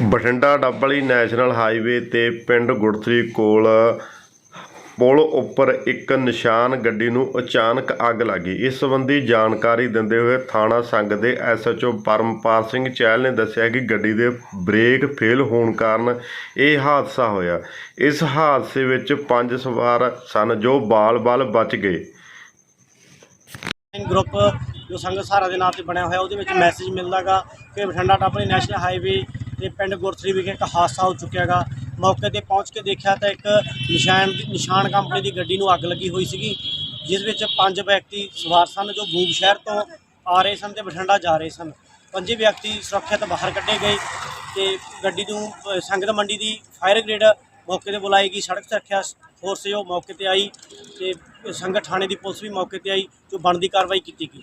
Bathinda Dabwali national highway ਤੇ ਪਿੰਡ ਗੁੜਥਰੀ ਕੋਲ ਪੁਲ ਉੱਪਰ ਇੱਕ ਨਿਸ਼ਾਨ ਗੱਡੀ ਨੂੰ ਅਚਾਨਕ ਅੱਗ ਲੱਗੀ ਇਸ ਸੰਬੰਧੀ ਜਾਣਕਾਰੀ ਦਿੰਦੇ ਹੋਏ ਥਾਣਾ ਸੰਘ ਦੇ ਐਸਐਚਓ ਪਰਮਪਾਲ ਸਿੰਘ ਚਹਿਲ ਨੇ ਦੱਸਿਆ ਕਿ ਗੱਡੀ ਦੇ ਬ੍ਰੇਕ ਫੇਲ ਹੋਣ ਕਾਰਨ ਇਹ ਹਾਦਸਾ ਹੋਇਆ। ਇਸ ਹਾਦਸੇ ਵਿੱਚ ਪੰਜ ਸਵਾਰ ਸਨ ਜੋ ਬਾਲ-ਬਾਲ ਬਚ ਗਏ। ਗਰੁੱਪ ਜੋ ਸੰਗਤ ਸਹਾਰਾ ਦੇ ਨਾਂ ਤੇ ਬਣਿਆ ਹੋਇਆ, ਉਹਦੇ ਵਿੱਚ ਮੈਸੇਜ ਮਿਲਦਾਗਾ ਕਿ ਬਠਿੰਡਾ ਟਾਪਰੀ ਨੈਸ਼ਨਲ ਹਾਈਵੇ ਤੇ ਪਿੰਡ ਗੁਰਥਰੀ ਵਿਖੇ ਇੱਕ ਹਾਦਸਾ ਹੋ ਚੁੱਕਿਆਗਾ ਮੌਕੇ ਤੇ ਪਹੁੰਚ ਕੇ ਦੇਖਿਆ ਤਾਂ ਇੱਕ ਨਿਸ਼ਾਨ ਨਿਸ਼ਾਨ ਕੰਪਨੀ ਦੀ ਗੱਡੀ ਨੂੰ ਅੱਗ ਲੱਗੀ ਹੋਈ ਸੀਗੀ, ਜਿਸ ਵਿੱਚ ਪੰਜ ਵਿਅਕਤੀ ਸਵਾਰ ਸਨ ਜੋ ਬੂਬ ਸ਼ਹਿਰ ਤੋਂ ਆ ਰਹੇ ਸਨ ਤੇ ਬਠਿੰਡਾ ਜਾ ਰਹੇ ਸਨ। ਪੰਜੇ ਵਿਅਕਤੀ ਸੁਰੱਖਿਅਤ ਬਾਹਰ ਕੱਢੇ ਗਏ ਤੇ ਗੱਡੀ ਨੂੰ ਸੰਗਤ ਮੰਡੀ ਦੀ ਫਾਇਰ ਗ੍ਰੇਡ ਮੌਕੇ ਤੇ ਬੁਲਾਈ ਗਈ। ਸੜਕ ਸੁਰੱਖਿਆ ਫੋਰਸ ਜੋ ਮੌਕੇ ਤੇ ਆਈ ਤੇ ਸੰਗਤ ਥਾਣੇ ਦੀ ਪੁਲਿਸ ਵੀ ਮੌਕੇ ਤੇ ਆਈ ਜੋ ਬਣਦੀ ਕਾਰਵਾਈ ਕੀਤੀ ਗਈ।